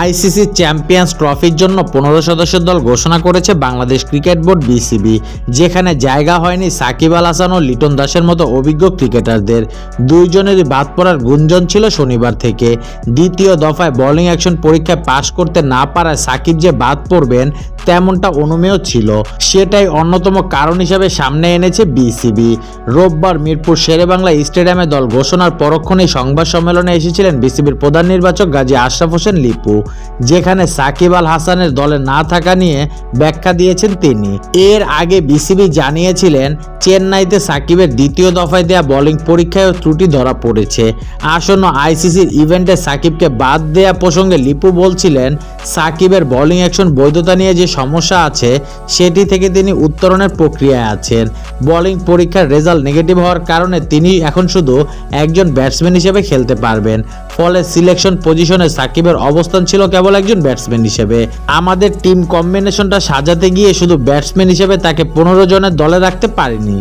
ICC champions ট্রফির জন্য পনেরো সদস্যের দল ঘোষণা করেছে বাংলাদেশ ক্রিকেট বোর্ড বিসিবি, যেখানে জায়গা হয়নি সাকিব আল হাসান ও লিটন দাসের মতো অভিজ্ঞ ক্রিকেটারদের। দুইজনেরই বাদ পড়ার গুঞ্জন ছিল শনিবার থেকে। দ্বিতীয় দফায় বোলিং অ্যাকশন পরীক্ষায় পাশ করতে না পারায় সাকিব যে বাদ পড়বেন তেমনটা অনুমেয় ছিল। সেটাই অন্যতম কারণ হিসাবে সামনে এনেছে বিসিবি। রোববার মিরপুর শেরেবাংলা স্টেডিয়ামে দল ঘোষণার পরক্ষণেই সংবাদ সম্মেলনে এসেছিলেন বিসিবির প্রধান নির্বাচক গাজী আশরাফ হোসেন লিপু, যেখানে সাকিব আল হাসানের দলে না থাকা নিয়ে ব্যাখ্যা দিয়েছেন তিনি। এর আগে বিসিবি জানিয়েছিলেন, চেন্নাইতে সাকিবের দ্বিতীয় দফায় দেয়া বোলিং পরীক্ষায় ত্রুটি ধরা পড়েছে। আসন্ন আইসিসির ইভেন্টে সাকিবকে বাদ দেয়া প্রসঙ্গে লিপু বলছিলেন সাকিবের বোলিং অ্যাকশন বৈধতা নিয়ে যে সমস্যা আছে, সেটি থেকে তিনি উত্তরণের প্রক্রিয়ায় আছেন। বোলিং পরীক্ষার রেজাল্ট নেগেটিভ হওয়ার কারণে তিনি এখন শুধু একজন ব্যাটসম্যান হিসেবে খেলতে পারবেন। ফলে সিলেকশন পজিশনে সাকিবের অবস্থান ছিল কেবল একজন ব্যাটসম্যান হিসেবে। আমাদের টিম কম্বিনেশনটা সাজাতে গিয়ে শুধু ব্যাটসম্যান হিসেবে তাকে পনেরো জনের দলে রাখতে পারিনি।